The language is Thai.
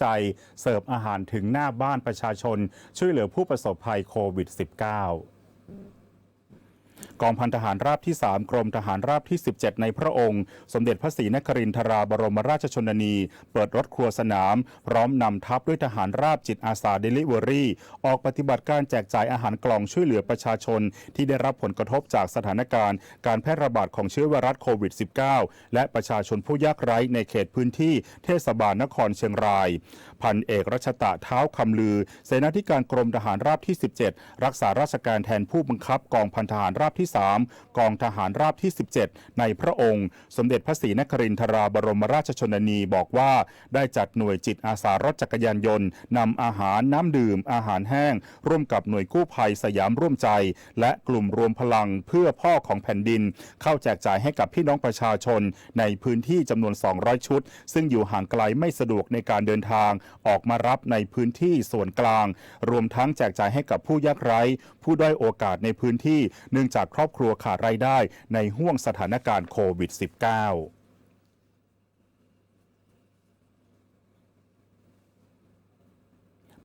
ใจ เสิร์ฟอาหารถึงหน้าบ้านประชาชน ช่วยเหลือผู้ประสบภัยโควิด -19 กองพันทหารราบที่ 3 กรมทหารราบที่ 17 ในพระองค์ สมเด็จพระศรีนครินทราบรมราชชนนี เปิดรถครัวสนาม พร้อมนำทัพด้วยทหารราบจิตอาสาเดลิเวอรี่ ออกปฏิบัติการแจกจ่ายอาหารกล่องช่วยเหลือประชาชน ที่ได้รับผลกระทบจากสถานการณ์ การแพร่ระบาดของเชื้อไวรัสโควิด -19 และประชาชนผู้ยากไร้ในเขตพื้นที่เทศบาลนครเชียงราย พันเอกรัชตะเท้าคำลือ เสนาธิการกรมทหารราบที่ 17 รักษาราชการแทนผู้บังคับกองพันทหารราบที่3 กองทหารราบที่ 17 ในพระองค์ สมเด็จพระศรีนครินทราบรมราชชนนีบอกว่าได้จัดหน่วยจิตอาสารถจักรยานยนต์นำอาหารน้ำดื่ม อาหารแห้ง ร่วมกับหน่วยกู้ภัยสยามร่วมใจ และกลุ่มรวมพลังเพื่อพ่อของแผ่นดิน เข้าแจกจ่ายให้กับพี่น้องประชาชน ในพื้นที่จำนวน 200 ชุด ซึ่งอยู่ห่างไกลไม่สะดวกในการเดินทาง ออกมารับในพื้นที่ส่วนกลาง รวมทั้งแจกจ่ายให้กับผู้ยากไร้ ผู้ด้อยโอกาสในพื้นที่เนื่องจากครอบครัวขาดรายได้ในห่วงสถานการณ์โควิด -19